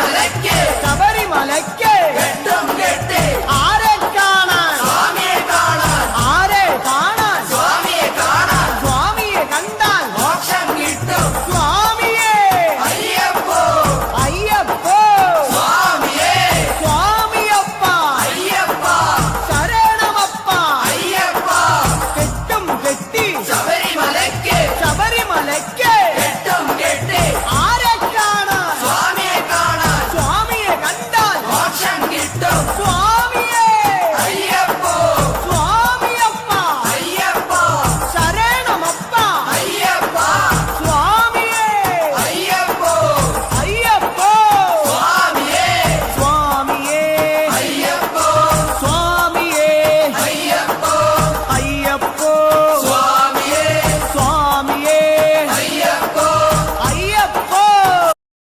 மலைக்கே. சபரிமலைக்கே Go.